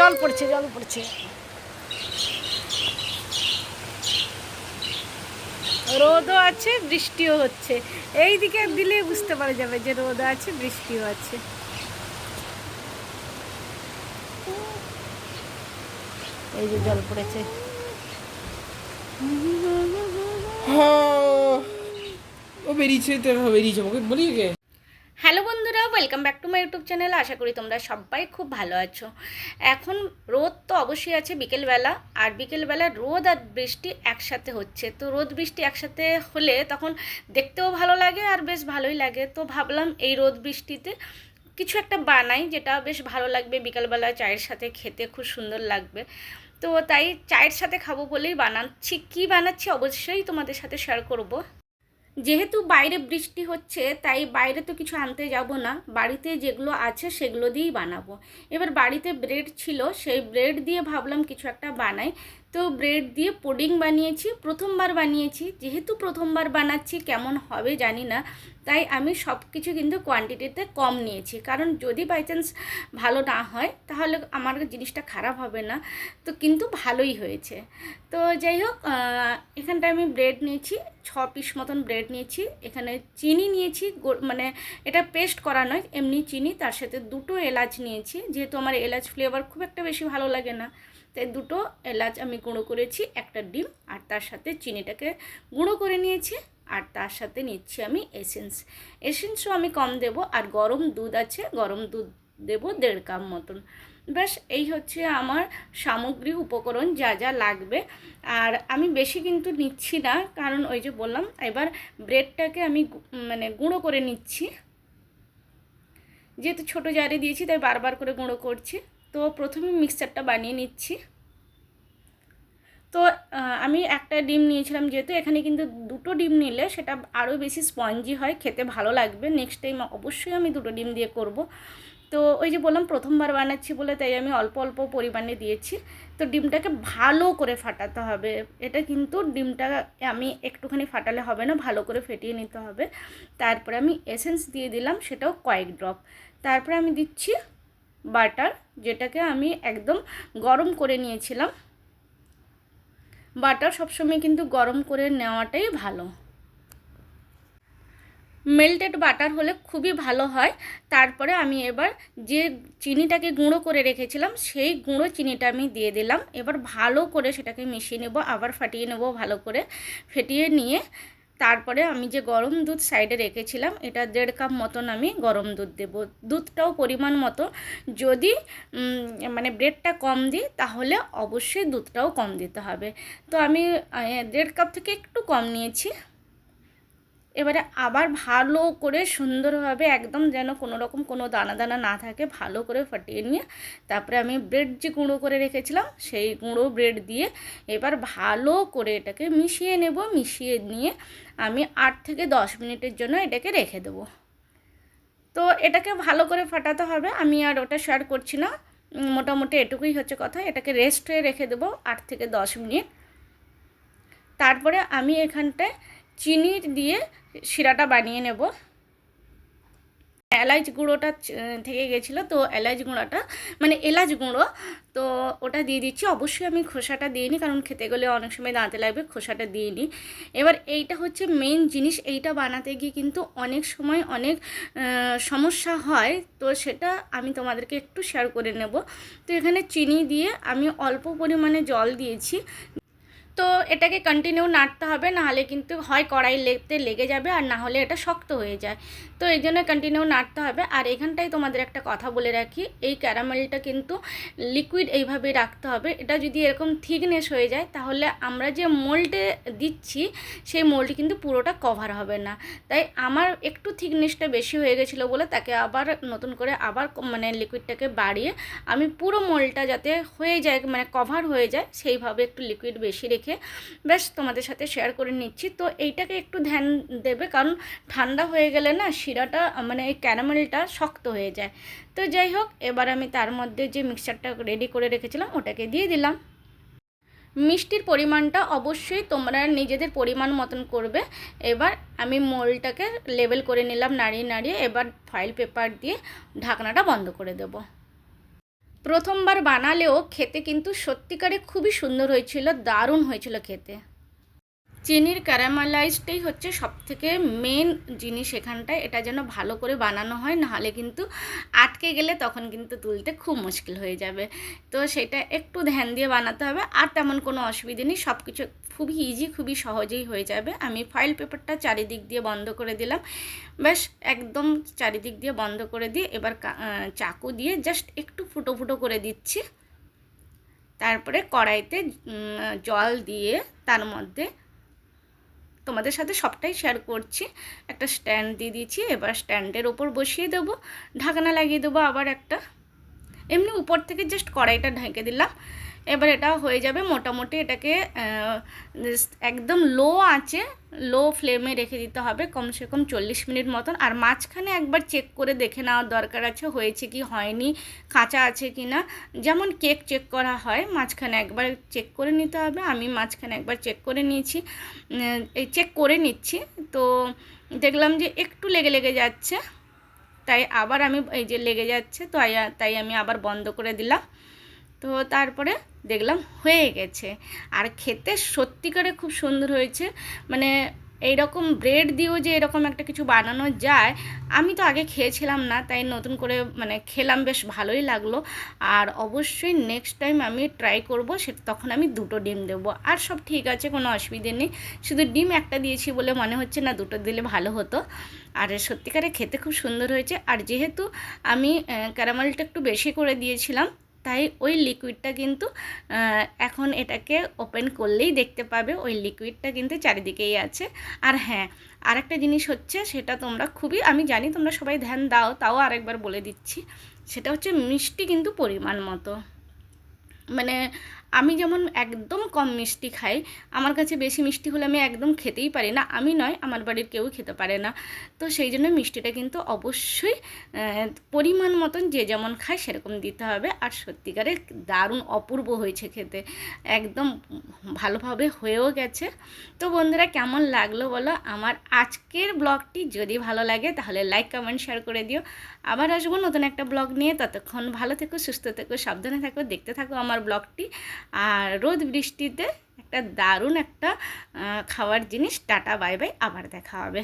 জল পড়ছে জল পড়ছে। রোদও আছে, বৃষ্টিও হচ্ছে। এই দিকে দিলে বুঝতে পারা যাবে যে রোদ আছে, বৃষ্টিও আছে। এই যে জল পড়েছে। ও বেরিয়েছে, তো বেরিয়েছে, ওকে বলি welcome back to my YouTube channel আশা করি তোমরা সবাই খুব ভালো আছো। এখন রোদ তো অবশ্যই আছে বিকেলবেলা আর বিকেলবেলা রোদ আর বৃষ্টি একসাথে হচ্ছে। তো রোদ বৃষ্টি একসাথে হলে তখন দেখতেও ভালো লাগে আর বেশ ভালোই লাগে। তো ভাবলাম এই রোদ বৃষ্টিতে কিছু একটা বানাই, যেটা বেশ ভালো লাগবে। বিকালবেলা চায়ের সাথে খেতে খুব সুন্দর লাগবে। তো তাই চায়ের সাথে খাব বলেই বানাচ্ছি। কি বানাচ্ছি অবশ্যই তোমাদের সাথে শেয়ার করব। যেহেতু বাইরে বৃষ্টি হচ্ছে, তাই বাইরে তো কিছু আনতে যাব না। বাড়িতে যেগুলো আছে সেগুলো দিয়েই বানাবো। এবার বাড়িতে ব্রেড ছিল, সেই ব্রেড দিয়ে ভাবলাম কিছু একটা বানাই। তো ব্রেড দিয়ে পুডিং বানিয়েছি, প্রথমবার বানিয়েছি। যেহেতু প্রথমবার বানাচ্ছি, কেমন হবে জানি না। তাই আমি সব কিছু কিন্তু কোয়ান্টিটিতে কম নিয়েছি। কারণ যদি বাই চান্স ভালো না হয়, তাহলে আমার জিনিসটা খারাপ হবে না। তো কিন্তু ভালোই হয়েছে। তো যাই হোক এখানটা আমি ব্রেড নিয়েছি, ছ পিস মতন ব্রেড নিয়েছি। এখানে চিনি নিয়েছি মানে এটা পেস্ট করা নয়, এমনি চিনি। তার সাথে দুটো এলাচ নিয়েছি। যেহেতু আমার এলাচ ফ্লেভার খুব একটা বেশি ভালো লাগে না। তাই দুটো এলাচ আমি গুঁড়ো করেছি, একটা ডিম আর তার সাথে চিনিটাকে গুঁড়ো করে নিয়েছি আর তার সাথে নিচ্ছি আমি এসেন্স। এসেন্সও আমি কম দেব আর গরম দুধ আছে, গরম দুধ দেব দেড় কাপ মতন। ব্যাস, এই হচ্ছে আমার সামগ্রী উপকরণ, যা যা লাগবে। আর আমি বেশি কিন্তু নিচ্ছি না, কারণ ওই যে বললাম, এবার ব্রেডটাকে আমি মানে গুঁড়ো করে নিচ্ছি। যেহেতু ছোটো জারে দিয়েছি, তাই বারবার করে গুঁড়ো করছি। তো প্রথমে মিক্সচারটা বানিয়ে নিচ্ছি। তো আমি একটা ডিম নিয়েছিলাম যেহেতু এখানে কিন্তু দুটো ডিম নিলে সেটা আরও বেশি স্পঞ্জি হয়, খেতে ভালো লাগবে। নেক্সট টাইম অবশ্যই আমি দুটো ডিম দিয়ে করব। তো ওই যে বললাম, প্রথমবার বানাচ্ছি বলে তাই আমি অল্প অল্প পরিমাণে দিয়েছি। তো ডিমটাকে ভালো করে ফাটাতে হবে। এটা কিন্তু ডিমটা আমি একটুখানি ফাটালে হবে না, ভালো করে ফেটিয়ে নিতে হবে। তারপরে আমি এসেন্স দিয়ে দিলাম, সেটাও কয়েক ড্রপ তারপরে আমি দিচ্ছি বাটার, যেটাকে আমি একদম গরম করে নিয়েছিলাম। বাটার সবসময় কিন্তু গরম করে নেওয়াটাই ভালো। মেল্টেড বাটার হলে খুবই ভালো হয়। তারপরে আমি এবার যে চিনিটাকে গুঁড়ো করে রেখেছিলাম, সেই গুঁড়ো চিনিটা আমি দিয়ে দিলাম। এবার ভালো করে সেটাকে মিশিয়ে নেব, আবার ফাটিয়ে নেব ভালো করে। ফেটিয়ে নিয়ে তারপরে আমি যে গরম দুধ সাইডে রেখেছিলাম, এটা দেড় কাপ মতন আমি গরম দুধ দেব। দুধটাও পরিমাণ মতো। যদি মানে ব্রেডটা কম দিই, তাহলে অবশ্যই দুধটাও কম দিতে হবে। তো আমি দেড় কাপ থেকে একটু কম নিয়েছি। এবারে আবার ভালো করে সুন্দরভাবে একদম যেন কোনো রকম কোনো দানা দানা না থাকে, ভালো করে ফাটিয়ে নিয়ে তারপরে আমি ব্রেড যে গুঁড়ো করে রেখেছিলাম, সেই গুঁড়ো ব্রেড দিয়ে এবার ভালো করে এটাকে মিশিয়ে নেব, মিশিয়ে নিয়ে আমি আট থেকে দশ মিনিটের জন্য এটাকে রেখে দেবো। তো এটাকে ভালো করে ফাটাতে হবে, আমি আর ওটা শেয়ার করছি না মোটামুটি এটুকুই হচ্ছে কথা, এটাকে রেস্টে রেখে দেবো আট থেকে দশ মিনিট। তারপরে আমি এখানটায় চিনি দিয়ে শিরাটা বানিয়ে নেব। এলাচ গুঁড়োটা থেকে গেছিল, তো এলাচ গুঁড়োটা মানে এলাচ গুঁড়ো, তো ওটা দিয়ে দিচ্ছি। অবশ্যই আমি খোসাটা দিইনি, কারণ খেতে গেলে অনেক সময় দাঁতে লাগবে, খোসাটা দিইনি। এবার এইটা হচ্ছে মেন জিনিস, এইটা বানাতে গিয়ে কিন্তু অনেক সময় অনেক সমস্যা হয়, তো সেটা আমি তোমাদেরকে একটু শেয়ার করে নেব। তো এখানে চিনি দিয়ে আমি অল্প পরিমাণে জল দিয়েছি। তো এটাকে কন্টিনিউ নাড়তে হবে, নাহলে কিন্তু হয় কড়াই লেগতে লেগে যাবে আর না হলে এটা শক্ত হয়ে যায়। তো এই জন্য কন্টিনিউ নাড়তে হবে। আর এখানটাই তোমাদের একটা কথা বলে রাখি, এই ক্যারামেলটা কিন্তু লিকুইড এইভাবে রাখতে হবে। এটা যদি এরকম থিকনেস হয়ে যায়, তাহলে আমরা যে মোল্ডে দিচ্ছি, সেই মোল্ডটি কিন্তু পুরোটা কভার হবে না। তাই আমার একটু থিকনেসটা বেশি হয়ে গেছিল বলে তাকে আবার নতুন করে আবার মানে লিকুইডটাকে বাড়িয়ে আমি পুরো মোলটা যাতে হয়ে যায় মানে কভার হয়ে যায়, সেইভাবে একটু লিকুইড বেশি রেখে ব্যাস তোমাদের সাথে শেয়ার করে নিচ্ছি। তো এইটাকে একটু ধ্যান দেবে, কারণ ঠান্ডা হয়ে গেলে না শিরাটা মানে এই ক্যারামেলটা শক্ত হয়ে যায়। তো যাই হোক, এবার আমি তার মধ্যে যে মিক্সচারটা রেডি করে রেখেছিলাম, ওটাকে দিয়ে দিলাম। মিষ্টির পরিমাণটা অবশ্যই তোমরা নিজেদের পরিমাণ মতন করবে। এবার আমি মোলটাকে লেবেল করে নিলাম, নাড়িয়ে নাড়িয়ে। এবার ফয়েল পেপার দিয়ে ঢাকনাটা বন্ধ করে দেব। প্রথমবার বানালেও খেতে কিন্তু সত্যিকারে খুবই সুন্দর হয়েছিল দারুণ হয়েছিল খেতে। চিনির ক্যারামেলাইজটাই হচ্ছে সব থেকে মেন জিনিস এখানটায়। এটা যেন ভালো করে বানানো হয়, নাহলে কিন্তু আটকে গেলে তখন কিন্তু তুলতে খুব মুশকিল হয়ে যাবে। তো সেটা একটু ধ্যান দিয়ে বানাতে হবে, আর তেমন কোনো অসুবিধে নেই সব কিছু খুবই ইজি খুবই সহজেই হয়ে যাবে। আমি ফাইল পেপারটা চারিদিক দিয়ে বন্ধ করে দিলাম। ব্যাস, একদম চারিদিক দিয়ে বন্ধ করে দিয়ে এবার চাকু দিয়ে জাস্ট একটু ফুটো ফুটো করে দিচ্ছি। তারপরে কড়াইতে জল দিয়ে তার মধ্যে তোমাদের সাথে সবটাই শেয়ার করছি। একটা স্ট্যান্ড দিয়ে দিয়েছি, এবার স্ট্যান্ডের ওপর বসিয়ে দেবো। ঢাকনা লাগিয়ে দেবো আবার একটা। এমনি উপর থেকে জাস্ট কড়াইটা ঢেকে দিলাম। এবার এটা হয়ে যাবে মোটামুটি এটাকে একদম লো আঁচে লো ফ্লেমে রেখে দিতে হবে কমসে কম চল্লিশ মিনিট মতন। আর মাঝখানে একবার চেক করে দেখে নেওয়ার দরকার আছে, হয়েছে কি, হয়নি, কাঁচা আছে কি না যেমন কেক চেক করা হয়, মাঝখানে একবার চেক করে নিতে হবে, আমি মাঝখানে একবার চেক করে নিয়েছি এই চেক করে নিচ্ছি। তো দেখলাম যে একটু লেগে লেগে যাচ্ছে। তাই আবার আমি এই যে লেগে যাচ্ছে, তো তাই আমি আবার বন্ধ করে দিলাম। তো তারপরে দেখলাম হয়ে গেছে। আর খেতে সত্যিকারে খুব সুন্দর হয়েছে। মানে এইরকম ব্রেড দিয়েও যে এরকম একটা কিছু বানানো যায়, আমি তো আগে খেয়েছিলাম না, তাই নতুন করে মানে খেলাম, বেশ ভালোই লাগল। আর অবশ্যই নেক্সট টাইম আমি ট্রাই করব, সে তখন আমি দুটো ডিম দেবো। আর সব ঠিক আছে, কোনো অসুবিধে নেই। শুধু ডিম একটা দিয়েছি বলে মনে হচ্ছে না দুটো দিলে ভালো হতো। আর সত্যিকারে খেতে খুব সুন্দর হয়েছে। আর যেহেতু আমি ক্যারামেলটা একটু বেশি করে দিয়েছিলাম তাই ওই লিকুইডটা কিন্তু এখন এটাকে ওপেন করলেই দেখতে পাবে ওই লিকুইডটা কিন্তু চারিদিকেই আছে। আর হ্যাঁ আরেকটা জিনিস হচ্ছে সেটা তোমরা খুবই, আমি জানি তোমরা সবাই ধ্যান দাও, তাও আরেকবার বলে দিচ্ছি। সেটা হচ্ছে মিষ্টি কিন্তু পরিমাণ মতো। মানে আমি যেমন একদম কম মিষ্টি খাই, আমার কাছে বেশি মিষ্টি হলে আমি একদম খেতেই পারি না। আমি নয়, আমার বাড়ির কেউ খেতে পারে না। তো সেই জন্য মিষ্টিটা কিন্তু অবশ্যই পরিমাণ মতন যে যেমন খায় সেরকম দিতে হবে। আর সত্যিকারের দারুণ অপূর্ব হয়েছে খেতে। একদম ভালোভাবে হয়েও গেছে। তো বন্ধুরা, কেমন লাগল বলো? আমার আজকের ব্লগটি যদি ভালো লাগে, তাহলে লাইক, কমেন্ট, শেয়ার করে দিও। আবার আসব নতুন একটা ব্লগ নিয়ে। ততক্ষণ ভালো থেকো, সুস্থ থেকো, সাবধানে থাকো, দেখতে থাকো আমার ব্লগটি। আর রোদ বৃষ্টিতে একটা দারুণ একটা খাওয়ার জিনিস টাটা বাই বাই আবার দেখা হবে।